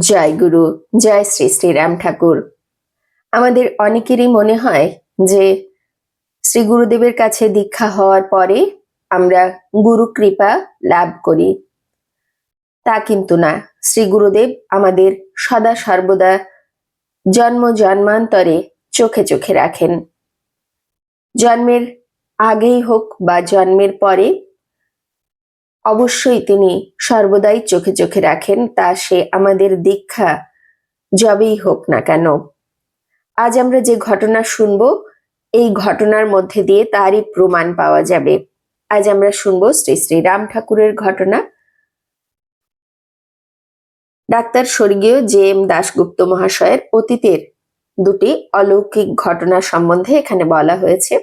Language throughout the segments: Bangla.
জয় গুরু, জয় শ্রী শ্রী রাম ঠাকুর। আমাদের অনেকেরই মনে হয় যে শ্রী গুরুদেবের কাছে দীক্ষা হওয়ার পরে আমরা গুরু কৃপা লাভ করি। তা কিন্তু না। শ্রী গুরুদেব আমাদের সদা সর্বদা জন্ম জন্মান্তরে চোখে চোখে রাখেন। জন্মের আগেই হোক বা জন্মের পরে অবশ্যই তিনি সর্বদাই চোখে চোখে রাখেন, তা সে আমাদের দীক্ষা যবেই হোক না কেন। আজ আমরা যে ঘটনা শুনব, এই ঘটনার মধ্যে দিয়ে তারই প্রমাণ পাওয়া যাবে। আজ আমরা শুনব শ্রী শ্রী রাম ঠাকুরের ঘটনা। ডাক্তার স্বর্গীয় জে এম দাশগুপ্ত মহাশয়ের অতীতের দুটি অলৌকিক ঘটনা সম্বন্ধে এখানে বলা হয়েছে।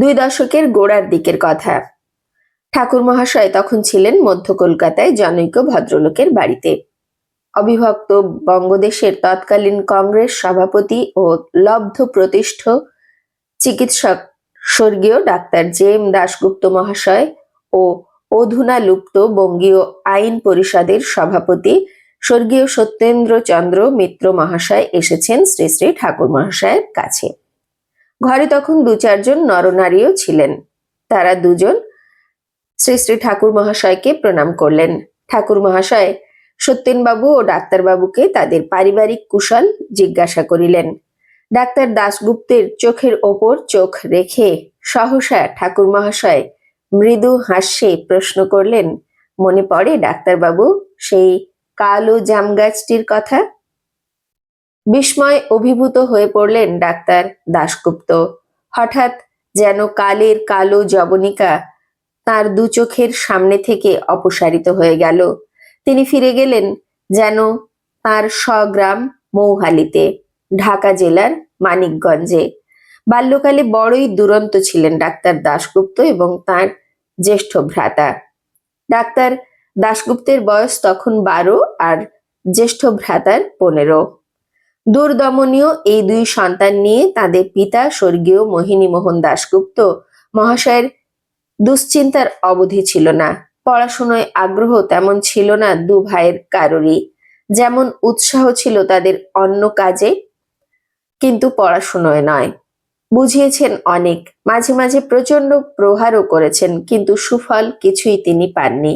দুই দশকের গোড়ার দিকের কথা। ঠাকুর মহাশয় তখন ছিলেন মধ্য কলকাতায় জনৈক ভদ্রলোকের বাড়িতে। অবিভক্ত বঙ্গদেশের তৎকালীন কংগ্রেস সভাপতি ও লব্ধ প্রতিষ্ঠ চিকিৎসক স্বর্গীয় ডাক্তার জে এম দাশগুপ্ত মহাশয় ও অধুনা লুপ্ত বঙ্গীয় আইন পরিষদের সভাপতি স্বর্গীয় সত্যেন্দ্র চন্দ্র মিত্র মহাশয় এসেছেন শ্রী শ্রী ঠাকুর মহাশয়ের কাছে। ঘরে তখন দু চারজন নরনারীও ছিলেন। তারা দুজন শ্রী শ্রী ঠাকুর মহাশয়কে প্রণাম করলেন। ঠাকুর মহাশয় সত্যেনবাবু ও ডাক্তারবাবুকে তাদের পারিবারিক কুশল জিজ্ঞাসা করিলেন। ডাক্তার দাশগুপ্তের চোখের ওপর চোখ রেখে সহসা ঠাকুর মহাশয় মৃদু হাস্যে প্রশ্ন করলেন, মনে পড়ে ডাক্তারবাবু সেই কালো জাম গাছটির কথা? বিস্ময় অভিভূত হয়ে পড়লেন ডাক্তার দাশগুপ্ত। হঠাৎ যেন কালের কালো জবনিকা তার দু চোখের সামনে থেকে অপসারিত হয়ে গেল। তিনি ফিরে গেলেন যেন তার স্বগ্রাম মৌহালিতে, ঢাকা জেলার মানিকগঞ্জে। বাল্যকালে বড়ই দুরন্ত ছিলেন ডাক্তার দাশগুপ্ত এবং তার জ্যেষ্ঠ ভ্রাতা। ডাক্তার দাশগুপ্তের বয়স তখন বারো আর জ্যেষ্ঠ ভ্রাতার পনেরো। দুর্দমনীয় এই দুই সন্তান নিয়ে তাদের পিতা স্বর্গীয় মোহিনী মোহন দাশগুপ্ত মহাশয়ের দুশ্চিন্তার অবধি ছিল না। পড়াশোনায় আগ্রহ তেমন ছিল না দু ভাইয়ের কারোরই। যেমন উৎসাহ ছিল তাদের অন্য কাজে, কিন্তু পড়াশোনায় নয়। বুঝিয়েছেন অনেক, মাঝে মাঝে প্রচণ্ড প্রহারও করেছেন, কিন্তু সুফল কিছুই তিনি পাননি।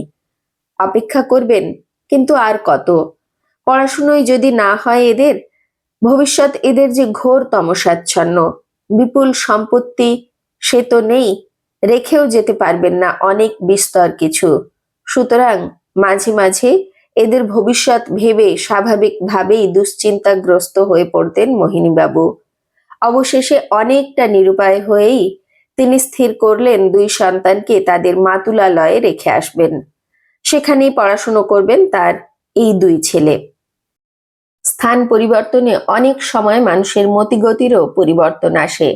অপেক্ষা করবেন, কিন্তু আর কত? পড়াশুনোয় যদি না হয় এদের, ভবিষ্যৎ এদের যে ঘোর তমসাচ্ছন্ন, বিপুল সম্পত্তি সে তো নেই। রেখেও যেতে পারবেন না অনেক বিস্তর কিছু। সুতরাং মাঝে মাঝে এদের ভবিষ্যৎ ভেবে স্বাভাবিকভাবেই দুশ্চিন্তাগ্রস্ত হয়ে পড়তেন মোহিনীবাবু। অবশেষে অনেকটা নিরুপায় হয়েই তিনি স্থির করলেন দুই সন্তানকে তাদের মাতুলালয়ে রেখে আসবেন। সেখানেই পড়াশুনো করবেন তার এই দুই ছেলে। স্থান পরিবর্তনে অনেক সময় মানুষের মতিগতিরও পরিবর্তন আসে।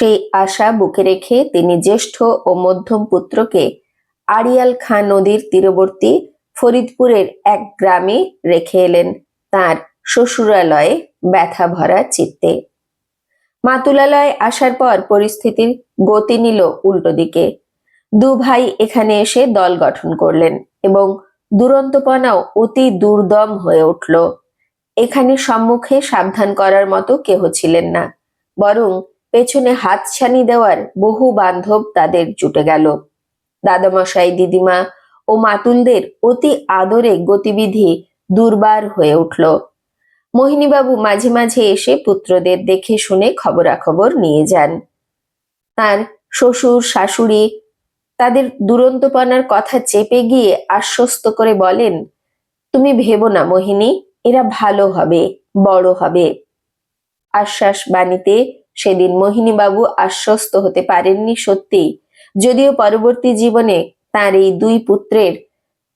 সেই আশা বুকে রেখে তিনি জ্যেষ্ঠ ও মধ্যম পুত্রকে আড়িয়াল খাঁ নদীর তীরবর্তী ফরিদপুরের এক গ্রামে রেখে এলেন তার শ্বশুরালয়ে ব্যথা ভরা চিত্তে। মাতুলালয়ে আসার পর পরিস্থিতির গতি নিল উল্টো দিকে। দু ভাই এখানে এসে দল গঠন করলেন এবং দুরন্তপনাও অতি দুর্দম হয়ে উঠল। এখানে সম্মুখে সাবধান করার মতো কেহ ছিলেন না, বরং পেছনে হাতছানি দেওয়ার বহু বান্ধব তাদের জুটে গেল। দাদামশাই, দিদিমা ও মাতুলদের অতি আদরে গতিবিধি দুর্বার হয়ে উঠল। মোহিনীবাবু মাঝে মাঝে এসে পুত্রদের দেখে শুনে খবরাখবর নিয়ে যান। তার শ্বশুর, শাশুড়ি তাদের দুরন্তপনার কথা চেপে গিয়ে আশ্বস্ত করে বলেন, তুমি ভেবো না মোহিনী, এরা ভালো হবে, বড় হবে। আশ্বাস বাণীতে সেদিন মোহিনীবাবু আশ্বস্ত হতে পারেননি সত্যি যদিও পরবর্তী জীবনে তার এই দুই পুত্রের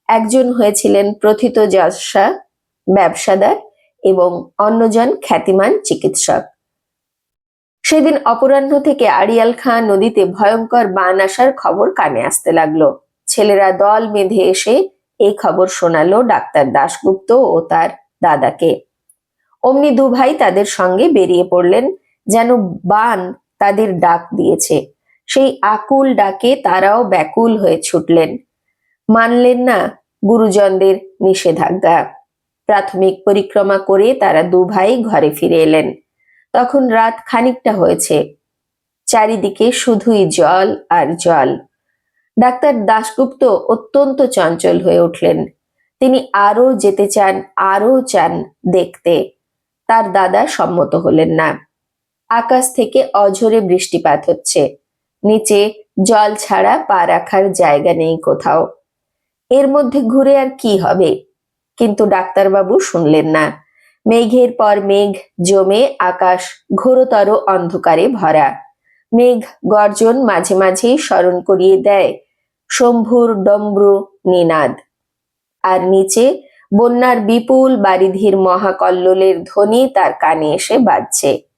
একজন হয়েছিলেন প্রথিত যশা ব্যবসাদার এবং অন্যজন খ্যাতিমান চিকিৎসক। সেদিন অপরাহ্ন থেকে আড়িয়াল খাঁ নদীতে ভয়ঙ্কর বান আসার খবর কানে আসতে লাগল। ছেলেরা দল বেঁধে এসে এই খবর শোনালো ডাক্তার দাশগুপ্ত ও তার দাদাকে। অমনি দু ভাই তাদের সঙ্গে বেরিয়ে পড়লেন যেন বান তাদের ডাক দিয়েছে। সেই আকুল ডাকে তারাও ব্যাকুল হয়ে ছুটলেন। মানলেন না গুরুজনদের নিষেধাজ্ঞা। প্রাথমিক পরিক্রমা করে তারা দু ভাই ঘরে ফিরে এলেন। তখন রাত খানিকটা হয়েছে। চারিদিকে শুধুই জল আর জল। ডাক্তার দাশগুপ্ত অত্যন্ত চঞ্চল হয়ে উঠলেন। তিনি আরও যেতে চান আরও চান দেখতে। তার দাদা সম্মত হলেন না। আকাশ থেকে অঝরে বৃষ্টিপাত হচ্ছে। নিচে জল ছাড়া পা রাখার জায়গা নেই কোথাও। এর মধ্যে ঘুরে আর কি হবে? কিন্তু ডাক্তারবাবু শুনলেন না। মেঘের পর মেঘ জমে আকাশ ঘোরতর অন্ধকারে ভরা। মেঘ গর্জন মাঝে মাঝেই স্মরণ করিয়ে দেয়, শম্ভুর ডম্ব্রু নিনাদ। আর নিচে বন্যার বিপুল বারিধির মহাকল্লোলের ধ্বনি তার কানে এসে বাজছে।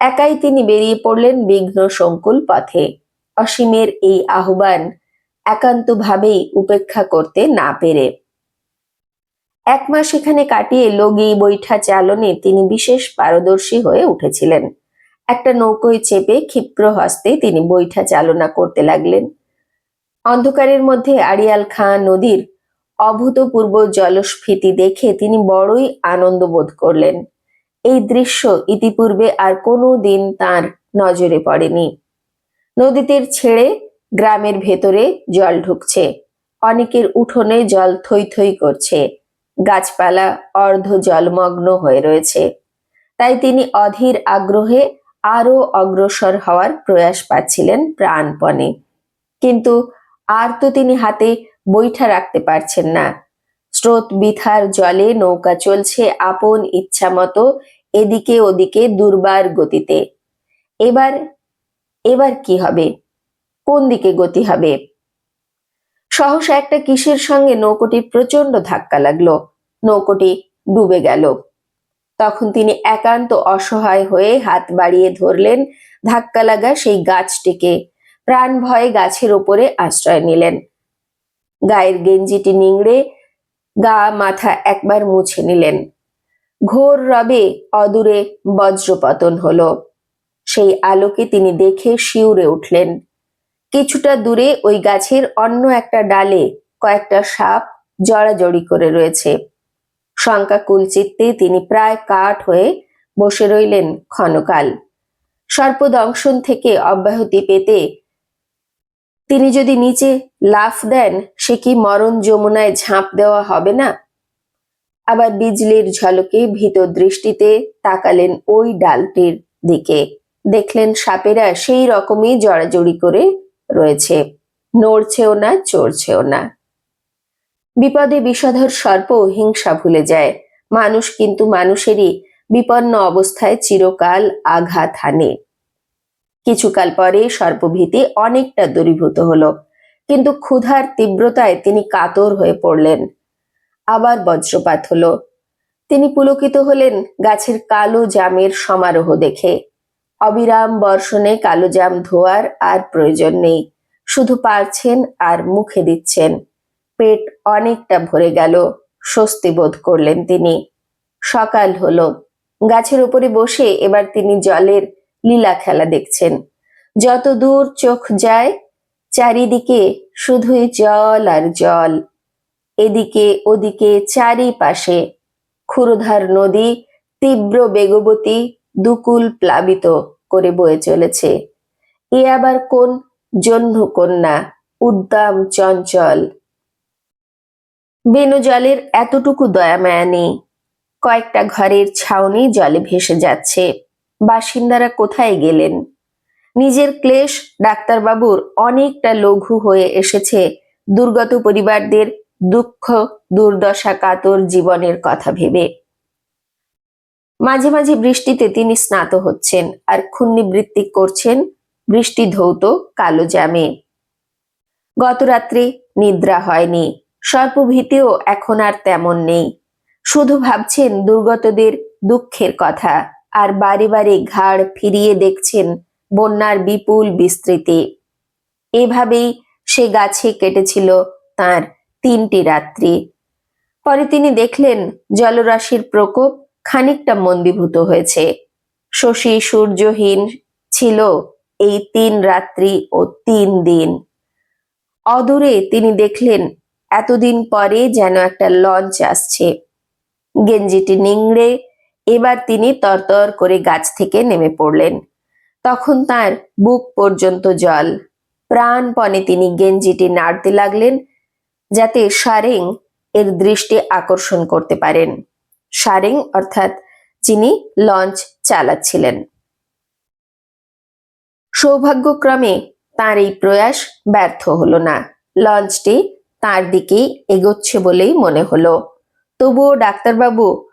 একাই তিনি বেরিয়ে পড়লেন বিঘ্ন সংকুল পথে। অসীমের এই আহ্বান একান্তভাবেই উপেক্ষা করতে না পেরে। এক মাস এখানে কাটিয়ে লগি বৈঠা চালনে তিনি বিশেষ পারদর্শী হয়ে উঠেছিলেন। একটা নৌকোয় চেপে ক্ষিপ্র হস্তে তিনি বৈঠা চালনা করতে লাগলেন। অন্ধকারের মধ্যে আড়িয়াল খাঁ নদীর অভূতপূর্ব জলস্ফীতি দেখে তিনি বড়ই আনন্দ বোধ করলেন। এই দৃশ্য ইতিপূর্বে আর কোনো দিন তার নজরে পড়েনি। নদীতে ছেড়ে গ্রামের ভেতরে জল ঢুকছে। অনেকের উঠোনে জল থই থই করছে। গাছপালা অর্ধ জলমগ্ন হয়ে রয়েছে। তাই তিনি অধীর আগ্রহে আরও অগ্রসর হওয়ার প্রয়াস পাচ্ছিলেন প্রাণপণে। কিন্তু আর তো তিনি হাতে বৈঠা রাখতে পারছেন না। স্রোত বিথার জলে নৌকা চলছে আপন ইচ্ছা মতো এদিকে ওদিকে দুর্বার গতিতে। এবার এবার কি হবে? কোন দিকে গতি হবে? সহসা একটা কিসের সঙ্গে নৌকোটির প্রচণ্ড ধাক্কা লাগল। নৌকোটি ডুবে গেল। তখন তিনি একান্ত অসহায় হয়ে হাত বাড়িয়ে ধরলেন ধাক্কা লাগা সেই গাছটিকে। প্রাণ ভয়ে গাছের ওপরে আশ্রয় নিলেন। গায়ের গেঞ্জিটি নিংড়ে গা মাথা একবার মুছে নিলেন। ঘোর রবে অদূরে বজ্রপতন হলো। সেই আলোকে তিনি দেখে শিউরে উঠলেন। কিছুটা দূরে ওই গাছের অন্য একটা ডালে কয়েকটা সাপ জড়াজড়ি করে রয়েছে। শঙ্কাকুল চিত্তে তিনি প্রায় কাঠ হয়ে বসে রইলেন ক্ষণকাল। সর্পদংশন থেকে অব্যাহতি পেতে তিনি যদি নিচে লাফ দেন, সে কি মরণ যমুনায় ঝাঁপ দেওয়া হবে না? আবার বিজলির ঝলকে ভীত দৃষ্টিতে তাকালেন ওই ডালটির দিকে। দেখলেন সাপেরা সেই রকমই জড়াজড়ি করে রয়েছে। নড়ছেও না, চড়ছেও না। বিপদে বিষধর সর্প হিংসা ভুলে যায়। মানুষ কিন্তু মানুষেরই বিপন্ন অবস্থায় চিরকাল আঘাত হানে। কিছুকাল পরে সর্পভীতি অনেকটা দূরীভূত হলো, কিন্তু ক্ষুধার তীব্রতায় তিনি কাতর হয়ে পড়লেন। আবার বজ্রপাত হলো। তিনি পুলকিত হলেন গাছের কালো জামের সমারোহ দেখে। অবিরাম বর্ষণে কালো জাম ধোয়ার আর প্রয়োজন নেই, শুধু পারছেন আর মুখে দিচ্ছেন। পেট অনেকটা ভরে গেল, স্বস্তি বোধ করলেন তিনি। সকাল হলো। গাছের উপরে বসে এবার তিনি জলের লীলা খেলা দেখছেন। যত দূর চোখ যায়, চারিদিকে শুধুই জল আর জল। এদিকে ওদিকে চারিপাশে ক্ষুরধার নদী, তীব্র বেগবতী, দুকুল প্লাবিত করে বয়ে চলেছে। এ আবার কোন জহ্ন কন্যা উদ্দাম চঞ্চল। বেনু জলের এতটুকু দয়া মায়া নেই। কয়েকটা ঘরের ছাউনি জলে ভেসে যাচ্ছে। বাসিন্দারা কোথায় গেলেন? নিজের ক্লেশ ডাক্তারবাবুর অনেকটা লঘু হয়ে এসেছে। দুর্গত পরিবারদের দুঃখ, দুর্দশা কাতর জীবনের কথা ভেবে। মাঝে মাঝে বৃষ্টিতে তিনি স্নাত হচ্ছেন আর ক্ষুণ্ণিবৃত্তি করছেন বৃষ্টি ধৌত কালো জামে। গতরাত্রে নিদ্রা হয়নি। সর্পভীতিও এখন আর তেমন নেই। শুধু ভাবছেন দুর্গতদের দুঃখের কথা। আর বারে বারে ঘাড় ফিরিয়ে দেখছেন বন্যার বিপুল বিস্তৃতি। এভাবেই সে গাছে কেটেছিল তার তিনটি রাত্রি। পরে তিনি দেখলেন জলরাশির প্রকোপ খানিকটা মন্দীভূত হয়েছে। শশী সূর্যহীন ছিল এই তিন রাত্রি ও তিন দিন। অদূরে তিনি দেখলেন এতদিন পরে যেন একটা লঞ্চ আসছে। গেঞ্জিটি নিংড়ে এবার তিনি তরতর করে গাছ থেকে নেমে পড়লেন। তখন তার বুক পর্যন্ত জল। প্রাণপণে তিনি গেঞ্জিটি নাড়তে লাগলেন, যাতে সারেং এর দৃষ্টি আকর্ষণ করতে পারেন। সারেং অর্থাৎ যিনি লঞ্চ চালাচ্ছিলেন। সৌভাগ্যক্রমে তার এই প্রয়াস ব্যর্থ হলো না। লঞ্চটি তার দিকেই এগোচ্ছে বলেই মনে হলো। তবুও ডাক্তারবাবু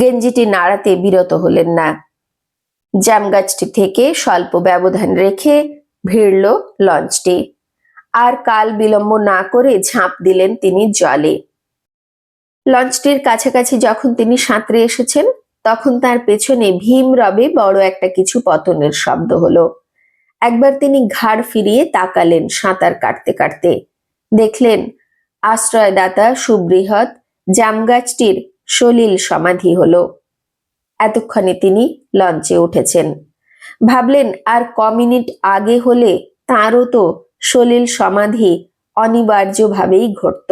গেঞ্জিটি নাড়াতে বিরত হলেন না। জামগাছটি থেকে স্বল্প ব্যবধান রেখে ভিড়ল লঞ্চটি। আর কাল বিলম্ব না করে ঝাঁপ দিলেন তিনি জলে। লঞ্চটির কাছাকাছি যখন তিনি সাঁতরে এসেছেন, তখন তার পেছনে ভীম রবে বড় একটা কিছু পতনের শব্দ হলো। একবার তিনি ঘাড় ফিরিয়ে তাকালেন সাঁতার কাটতে কাটতে। দেখলেন, আশ্রয়দাতা সুবৃহৎ জামগাছটির সলিল সমাধি হলো। এতক্ষণে তিনি লঞ্চে উঠেছেন। ভাবলেন, আর ক মিনিট আগে হলে তারও তো সলিল সমাধি অনিবার্যভাবেই ঘটত।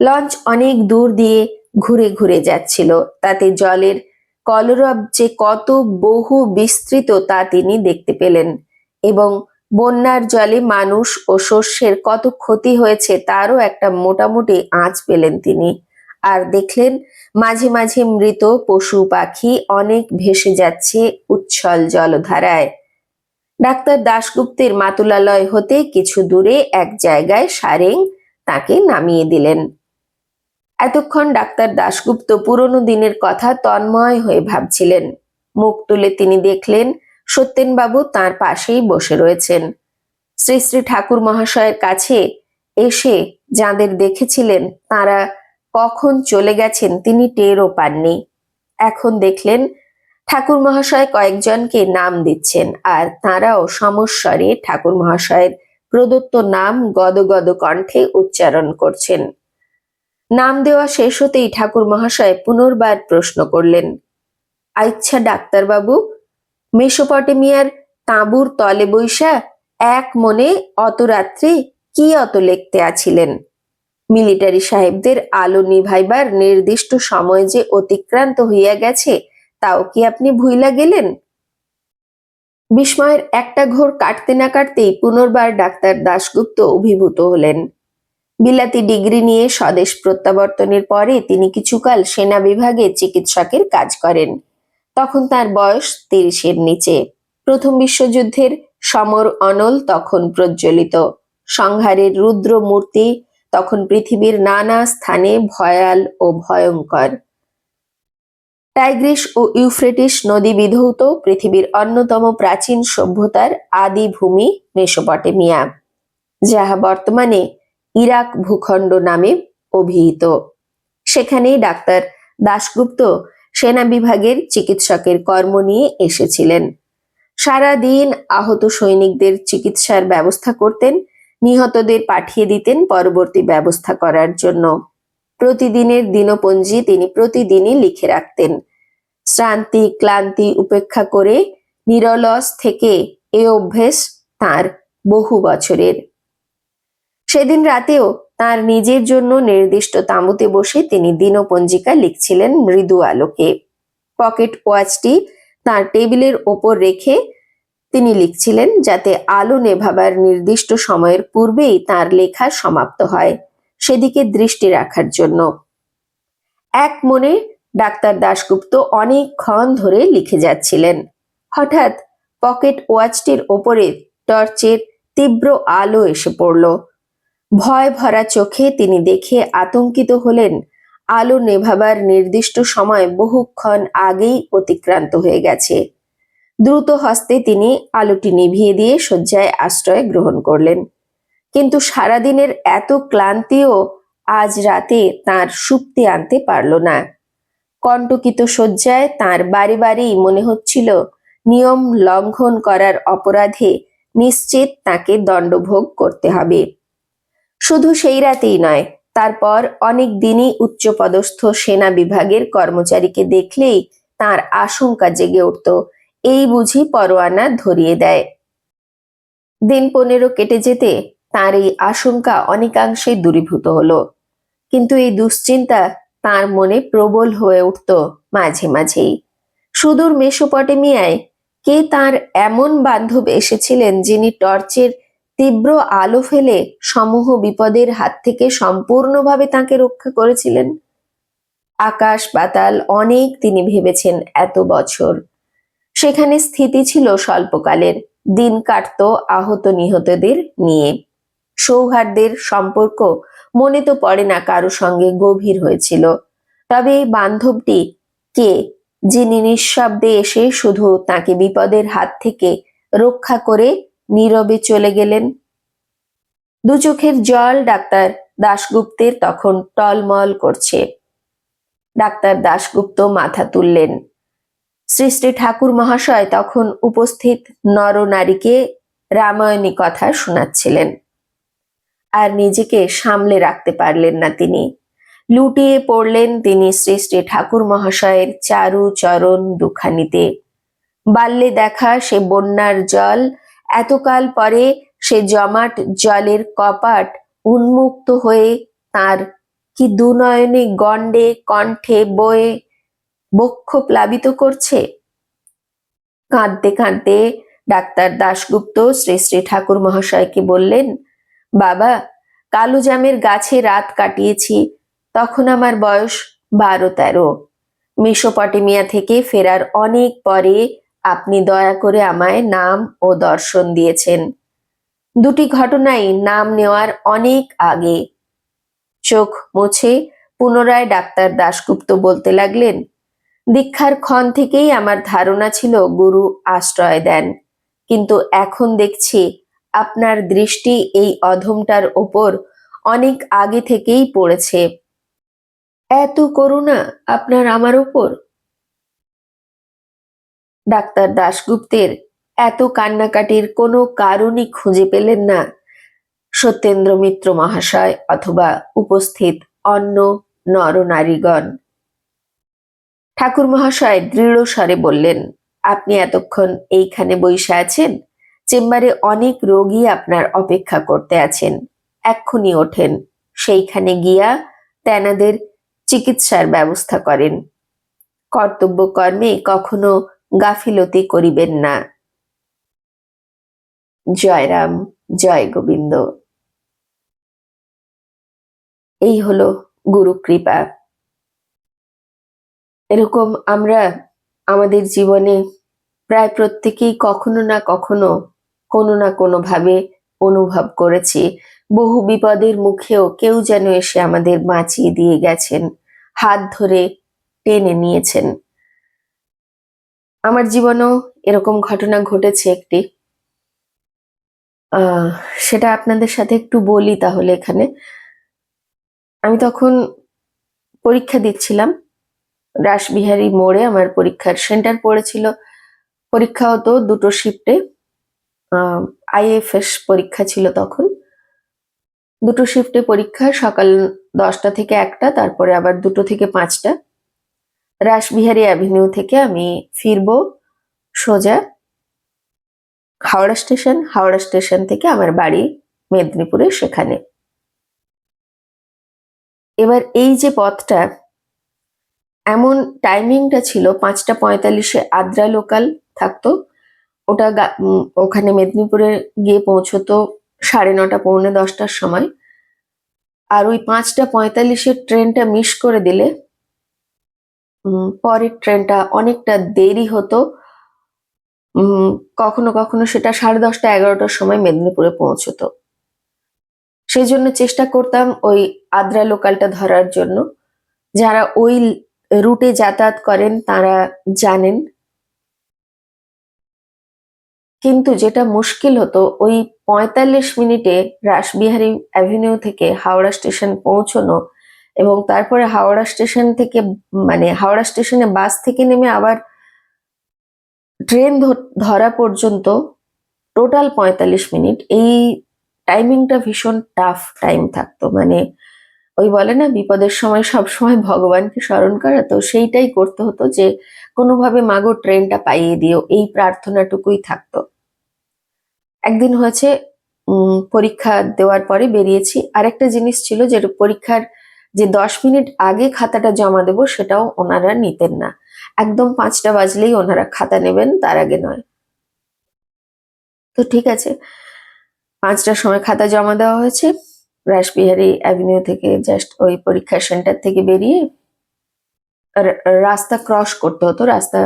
লঞ্চ অনেক দূর দিয়ে ঘুরে ঘুরে যাচ্ছিল। তাতে জলের কলরব যে কত বহু বিস্তৃত তা তিনি দেখতে পেলেন এবং বন্যার জলে মানুষ ও শস্যের কত ক্ষতি হয়েছে তারও একটা মোটামুটি আঁচ পেলেন তিনি। আর দেখলেন মাঝে মাঝে মৃত পশু পাখি অনেক ভেসে যাচ্ছে উচ্ছল জলধারায়। ডাক্তার দাশগুপ্তের মাতুলালয় হতে কিছু দূরে এক জায়গায় সারেং তাকে নামিয়ে দিলেন। এতক্ষণ ডাক্তার দাশগুপ্ত পুরনো দিনের কথা তন্ময় হয়ে ভাবছিলেন। মুখ তুলে তিনি দেখলেন সত্যেনবাবু তার পাশেই বসে রয়েছেন। শ্রী শ্রী ঠাকুর মহাশয়ের কাছে এসে যাদের দেখেছিলেন, তারা কখন চলে গেছেন তিনি টেরও পাননি। এখন দেখলেন ঠাকুর মহাশয় কয়েকজনকে নাম দিচ্ছেন আর তারাও সমস্বরে ঠাকুর মহাশয়ের প্রদত্ত নাম গদগদ কণ্ঠে উচ্চারণ করছেন। নাম দেওয়া শেষ হতেই ঠাকুর মহাশয় পুনর্বার প্রশ্ন করলেন আচ্ছা ডাক্তারবাবু, মেসোপটেমিয়ার তাঁবুর তলে বৈশা এক মনে অত রাত্রে কি অত লিখতে আছিলেন? মিলিটারি সাহেবদের আলো নিভাইবার নির্দিষ্ট সময় যে অতিক্রান্ত হইয়া গেছে, তাও কি আপনি ভুইলা গেলেন? বিস্ময়ের একটা ঘোর কাটতে না কাটতেই পুনর্বার ডাক্তার দাশগুপ্ত অভিভূত হলেন। বিলাতি ডিগ্রি নিয়ে স্বদেশ প্রত্যাবর্তনের পরে তিনি কিছুকাল সেনা বিভাগে চিকিৎসকের কাজ করেন। তখন তার বয়স তিরিশের নিচে। প্রথম বিশ্বযুদ্ধের সমর অনল তখন প্রজ্বলিত। সংহারের রুদ্র মূর্তি তখন পৃথিবীর নানা স্থানে ভয়াল ও ভয়ঙ্কর। টাইগ্রিস ও ইউফ্রেটিস নদী বিধৌত পৃথিবীর অন্যতম প্রাচীন সভ্যতার আদি ভূমি মেসোপটেমিয়া, যাহা বর্তমানে ইরাক ভূখণ্ড নামে অভিহিত। সেখানেই ডাক্তার দাশগুপ্ত সেনা বিভাগের চিকিৎসকের কর্ম নিয়ে এসেছিলেন। সারা দিন আহত সৈনিকদের চিকিৎসার ব্যবস্থা করতেন নিহতদের পাঠিয়ে দিতেন পরবর্তী ব্যবস্থা করার জন্য। প্রতিদিনের দিনপঞ্জি তিনি প্রতিদিনই লিখে রাখতেন। শ্রান্তি, ক্লান্তি উপেক্ষা করে নিরলস থেকে এ অভ্যেস তার বহু বছরের। সেদিন রাতেও তার নিজের জন্য নির্দিষ্ট তাঁবুতে বসে তিনি দিনপঞ্জিকা লিখছিলেন মৃদু আলোকে। পকেট ওয়াচটি তার টেবিলের ওপর রেখে তিনি লিখছিলেন যাতে আলো নেভাবার নির্দিষ্ট সময়ের পূর্বেই তার লেখা সমাপ্ত হয়, সেদিকে দৃষ্টি রাখার জন্য। এক মনে ডাক্তার দাশগুপ্ত অনেকক্ষণ ধরে লিখে যাচ্ছিলেন। হঠাৎ পকেট ওয়াচটির ওপরে টর্চের তীব্র আলো এসে পড়ল। ভয় ভরা চোখে তিনি দেখে আতঙ্কিত হলেন, আলো নেভাবার নির্দিষ্ট সময় বহুক্ষণ আগেই অতিক্রান্ত হয়ে গেছে। দ্রুত হস্তে তিনি আলোটি নিভিয়ে দিয়ে শয্যায় আশ্রয় গ্রহণ করলেন। কিন্তু সারাদিনের এত ক্লান্তিও আজ রাতে তার সুপ্তি আনতে পারল না। কণ্টকিত শয্যায় তার বারে বারেই মনে হচ্ছিল নিয়ম লঙ্ঘন করার অপরাধে নিশ্চিত তাকে দণ্ডভোগ করতে হবে। শুধু সেই রাতেই নয়, তারপর অনেক দিনই উচ্চপদস্থ সেনা বিভাগের কর্মচারীকে দেখলেই তার আশঙ্কা জেগে উঠত এই বুঝি পরোয়ানা ধরিয়ে দেয়। দিন পনেরো কেটে যেতে তার এই আশঙ্কা অনেকাংশে দূরীভূত হলো। কিন্তু এই দুশ্চিন্তা তার মনে প্রবল হয়ে উঠত মাঝে মাঝেই। সুদূর মেসোপটেমিয়ায় কে তার এমন বান্ধব এসেছিলেন যিনি টর্চের তীব্র আলো ফেলে সমূহ বিপদের হাত থেকে সম্পূর্ণভাবে তাকে রক্ষা করেছিলেন? আকাশ পাতাল অনেক তিনি ভেবেছেন এত বছর। সেখানে স্থিতি ছিল স্বল্পকালের। দিন কাটত আহত নিহতদের নিয়ে। সৌহার্দ্যের সম্পর্ক মনে তো পড়ে না কারও সঙ্গে গভীর হয়েছিল। তবে এই বান্ধবটি কে যিনি নিঃশব্দে এসে শুধু তাকে বিপদের হাত থেকে রক্ষা করে নীরবে চলে গেলেন? দু চোখের জল ডাক্তার দাশগুপ্তের তখন টলমল করছে। ডাক্তার দাশগুপ্ত মাথা তুললেন। শ্রী শ্রী ঠাকুর মহাশয় তখন উপস্থিত নরনারীকে রামায়ণী কথা শোনাচ্ছিলেন। আর নিজেকে সামলে রাখতে পারলেন না তিনি। লুটিয়ে পড়লেন তিনি শ্রী শ্রী ঠাকুর মহাশয়ের চারু চরণ দুখানিতে। বাল্যে দেখা সে বন্যার জল, এতকাল পরে সে জমাট জলের কপাট উন্মুক্ত হয়ে তার কি দুনয়নে গণ্ডে কণ্ঠে বয়ে বক্ষ প্লাবিত করছে। কাঁদতে কাঁদতে ডাক্তার দাশগুপ্ত শ্রী শ্রী ঠাকুর মহাশয়কে বললেন, বাবা, কালো জামের গাছে রাত কাটিয়েছি, তখন আমার বয়স বারো তেরো। মেসোপটেমিয়া থেকে ফেরার অনেক পরে আপনি দয়া করে আমায় নাম ও দর্শন দিয়েছেন। দুটি ঘটনাই নাম নেওয়ার অনেক আগে। চোখ মুছে পুনরায় ডাক্তার দাশগুপ্ত বলতে লাগলেন দীক্ষার ক্ষণ থেকেই আমার ধারণা ছিল গুরু আশ্রয় দেন। কিন্তু এখন দেখছি আপনার দৃষ্টি এই অধমটার ওপর অনেক আগে থেকেই পড়েছে। এত করুণা আপনার আমার ওপর? ডাক্তার দাশগুপ্তের এত কান্নাকাটির কোনো কারণই খুঁজে পেলেন না সত্যেন্দ্র মিত্র মহাশয় অথবা উপস্থিত অন্য নরনারীগণ। ঠাকুর মহাশয় দৃঢ় স্বরে বললেন, আপনি এতক্ষণ এইখানে বসে আছেন? চেম্বারে অনেক রোগী আপনার অপেক্ষা করতে আছেন। এক্ষুনি ওঠেন। সেইখানে গিয়া তেনাদের চিকিৎসার ব্যবস্থা করেন। কর্তব্য কর্মে কখনো গাফিলতি করিবেন না। জয়রাম জয় গোবিন্দ। এই হলো গুরু কৃপা এরকম আমরা আমাদের জীবনে প্রায় প্রত্যেকেই কখনো না কখনো কোনো না কোনো ভাবে অনুভব করেছি। বহু বিপদের মুখেও কেউ যেন এসে আমাদের বাঁচিয়ে দিয়ে গেছেন, হাত ধরে টেনে নিয়েছেন। আমার জীবনেও এরকম ঘটনা ঘটেছে একটি। সেটা আপনাদের সাথে একটু বলি তাহলে এখানে। আমি তখন পরীক্ষা দিচ্ছিলাম। রাসবিহারী মোড়ে আমার পরীক্ষার সেন্টার পড়েছিল। পরীক্ষা হতো দুটো শিফটে আইএফএস পরীক্ষা ছিল তখন। দুটো শিফটে পরীক্ষা, সকাল দশটা থেকে একটা, তারপরে আবার দুটো থেকে পাঁচটা। রাসবিহারী অ্যাভিনিউ থেকে আমি ফিরবো সোজা হাওড়া স্টেশন হাওড়া স্টেশন থেকে আমার বাড়ি মেদিনীপুরে সেখানে। এবার এই যে পথটা এমন টাইমিংটা ছিল, পাঁচটা পঁয়তাল্লিশে আদ্রা লোকাল থাকতো। ওটা ওখানে মেদিনীপুরে গিয়ে পৌঁছতো সাড়ে নটা, পৌনে দশটার সময়। আর ওই পাঁচটা পঁয়তাল্লিশের ট্রেনটা মিস করে দিলে পরের ট্রেনটা অনেকটা দেরি হতো। কখনো কখনো সেটা সাড়ে দশটা, এগারোটার সময় মেদিনীপুরে পৌঁছতো। সেই জন্য চেষ্টা করতাম ওই আদ্রা লোকালটা ধরার জন্য। যারা ওই রুটে যাতায়াত করেন, তারা জানেন। কিন্তু যেটা মুশকিল হতো, ওই পঁয়তাল্লিশ মিনিটে রাসবিহারী অ্যাভিনিউ থেকে হাওড়া স্টেশন পৌঁছনো এবং তারপরে হাওড়া স্টেশন থেকে মানে হাওড়া স্টেশনে বাস থেকে নেমে আবার ট্রেন ধরা পর্যন্ত টোটাল পঁয়তাল্লিশ মিনিট। এই টাইমিংটা ভীষণ টাফ টাইম থাকতো। মানে ওই বলে না, বিপদের সময় সব সময় ভগবানকে স্মরণ করা। তো সেইটাই করতে হতো যে, কোনোভাবে মাগো ট্রেনটা পাইয়ে দিও এই প্রার্থনাটুকুই থাকতো। একদিন হয়েছে পরীক্ষা দেওয়ার পরে বেরিয়েছি। আরেকটা জিনিস ছিল যে, পরীক্ষার যে দশ মিনিট আগে খাতাটা জমা দেবো, সেটাও ওনারা নিতেন না। একদম পাঁচটা বাজলেই ওনারা খাতা নেবেন, তার আগে নয়। তো ঠিক আছে, পাঁচটার সময় খাতা জমা দেওয়া হয়েছে। রাসবিহারী অ্যাভিনিউ থেকে জাস্ট ওই পরীক্ষা সেন্টার থেকে বেরিয়ে রাস্তা ক্রস করতে হতো, রাস্তা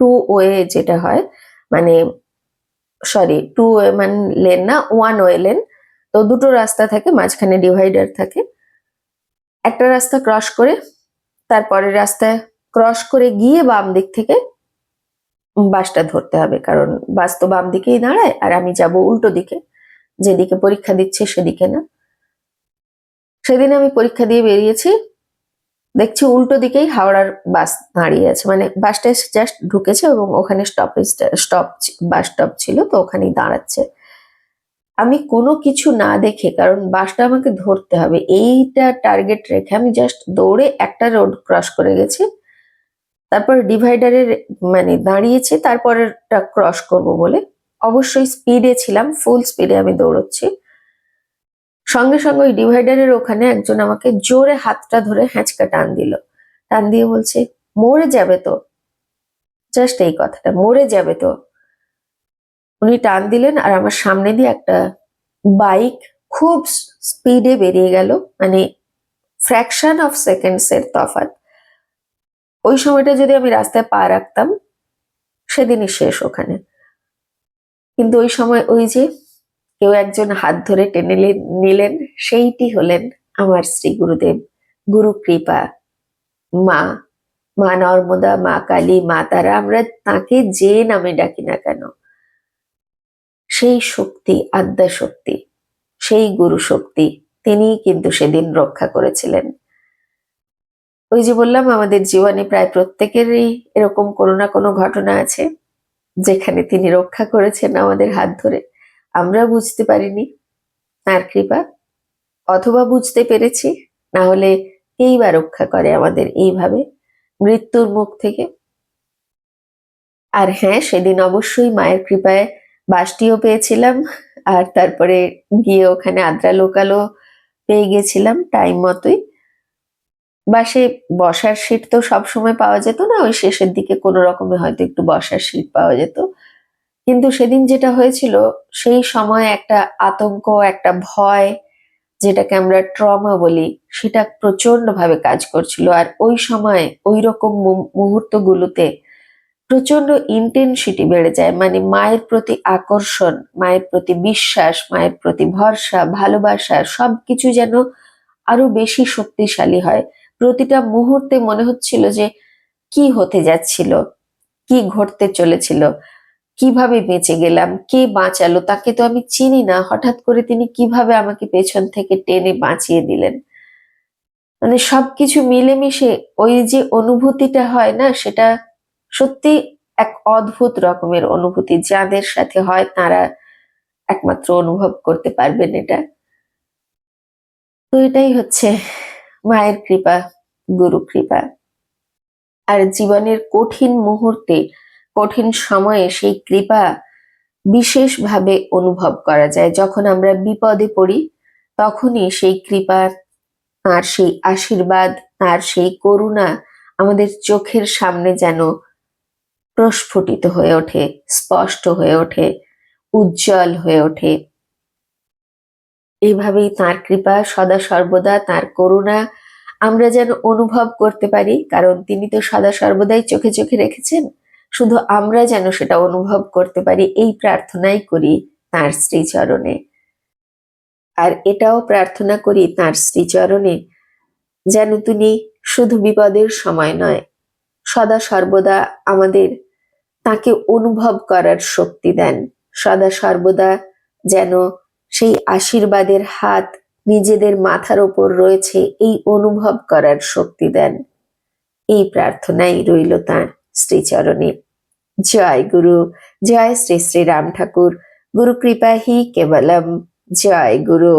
টু ওয়ে যেটা হয় মানে সরি টু ওয়ে মানে লেন না ওয়ান ওয়ে লেন তো দুটো রাস্তা থাকে, মাঝখানে ডিভাইডার থাকে। একটা রাস্তা ক্রস করে, তারপরের রাস্তায় ক্রস করে গিয়ে বাম দিক থেকে বাসটা ধরতে হবে, কারণ বাস তো বাম দিকেই দাঁড়ায়, আর আমি যাব উল্টো দিকে, যেদিকে পরীক্ষা দিচ্ছে সেদিকে না। সেদিন আমি পরীক্ষা দিয়ে বেরিয়েছি। দেখছি উল্টো দিকেই হাওড়ার বাস দাঁড়িয়ে আছে। মানে বাসটা এসে জাস্ট ঢুকেছে এবং ওখানে স্টপেজ স্টপ বাস স্টপ ছিল, তো ওখানেই দাঁড়াচ্ছে। আমি কোনো কিছু না দেখে, কারণ বাসটা আমাকে ধরতে হবে, এইটা টার্গেট রেখে আমি জাস্ট দৌড়ে একটা রোড ক্রস করে গেছি। তারপর ডিভাইডারের মানে দাঁড়িয়েছি, তারপরেরটা ক্রস করব বলে। অবশ্যই স্পিডে ছিলাম ফুল স্পিডে আমি দৌড়চ্ছি। সঙ্গে সঙ্গে ওই ডিভাইডারের ওখানে একজন আমাকে জোরে হাতটা ধরে হ্যাঁচকা টান দিল। টান দিয়ে বলছে, মরে যাবে তো? জাস্ট এই কথাটা, মরে যাবে তো? উনি টান দিলেন আর আমার সামনে দিয়ে একটা বাইক খুব স্পিডে বেরিয়ে গেল মানে ফ্র্যাকশন অফ সেকেন্ডস এর তফাৎ। ওই সময়টা যদি আমি রাস্তায় পা রাখতাম, সেদিনই শেষ ওখানে। কিন্তু ওই সময় ওই যে কেউ একজন হাত ধরে টেনে নিলেন, সেইটি হলেন আমার শ্রী গুরুদেব। গুরু কৃপা। মা মা নর্মদা, মা কালী, মা তারা, আমরা তাকে যে নামে ডাকি না কেন? সেই শক্তি, আদ্যা শক্তি, সেই গুরু শক্তি তিনি কিন্তু সেদিন রক্ষা করেছিলেন। ওই যে বললাম, আমাদের জীবনে প্রায় প্রত্যেকেরই এরকম কোনো না কোনো ঘটনা আছে, যেখানে তিনি রক্ষা করেছেন আমাদের হাত ধরে। আমরা বুঝতে পারিনি। তার কৃপা। অথবা বুঝতে পেরেছি, না হলে কেই বা রক্ষা করে আমাদের এইভাবে মৃত্যুর মুখ থেকে। আর হ্যাঁ সেদিন অবশ্যই মায়ের কৃপায় বাসটিও পেয়েছিলাম, আর তারপরে গিয়ে ওখানে আদ্রা লোকালও পেয়ে গেছিলাম টাইম মতোই। বাসে বসার সিট তো সব সময় পাওয়া যেত না, ওই শেষের দিকে কোনো রকমে হয়তো একটু বসার সিট পাওয়া যেত। কিন্তু সেদিন যেটা হয়েছিল, সেই সময় একটা আতঙ্ক, একটা ভয়, যেটাকে আমরা ট্রমা বলি, সেটা প্রচণ্ড ভাবে কাজ করছিল। আর ওই সময় ওই রকম মুহূর্তগুলোতে প্রচণ্ড ইন্টেনসিটি বেড়ে যায়। মানে মায়ের প্রতি আকর্ষণ, মায়ের প্রতি বিশ্বাস, মায়ের প্রতি ভরসা, ভালোবাসা, সবকিছু যেন আরও বেশি শক্তিশালী হয়। প্রতিটা মুহূর্তে মনে হচ্ছিল যে, কি হতে যাচ্ছিল, কি ঘটতে চলেছিল। কীভাবে বেঁচে গেলাম? কে বাঁচালো? তাকে তো আমি চিনি না। হঠাৎ করে তিনি কীভাবে আমাকে পেছন থেকে টেনে বাঁচিয়ে দিলেন? মানে সবকিছু মিলেমিশে ওই যে অনুভূতিটা হয় না, সেটা সত্যি এক অদ্ভুত রকমের অনুভূতি। যাদের সাথে হয়, তারা একমাত্র অনুভব করতে পারবেন এটা। তো এটাই হচ্ছে মায়ের কৃপা গুরু কৃপা। আর জীবনের কঠিন মুহূর্তে কঠিন সময়ে সেই কৃপা বিশেষভাবে অনুভব করা যায়। যখন আমরা বিপদে পড়ি, তখনই সেই কৃপা তার সেই আশীর্বাদ তার সেই করুণা আমাদের চোখের সামনে যেন প্রস্ফুটিত হয়ে ওঠে, স্পষ্ট হয়ে ওঠে, উজ্জ্বল হয়ে ওঠে। এইভাবেই তার কৃপা সদা সর্বদা, তার করুণা আমরা যেন অনুভব করতে পারি, কারণ তিনি তো সদা সর্বদাই চোখে চোখে রেখেছেন। শুধু আমরা যেন সেটা অনুভব করতে পারি, এই প্রার্থনাই করি তার শ্রীচরণে। আর এটাও প্রার্থনা করি তার শ্রীচরণে, যেন তিনি শুধু বিপদের সময় নয়, সদা সর্বদা আমাদের তাকে অনুভব করার শক্তি দেন। সদা সর্বদা যেন সেই আশীর্বাদের হাত নিজেদের মাথার ওপর রয়েছে, এই অনুভব করার শক্তি দেন। এই প্রার্থনাই রইল তাঁর। শ্রীচরণে। জয় গুরু জয় শ্রী শ্রী রাম ঠাকুর। গুরু কৃপা হি কেবলম। জয় গুরু।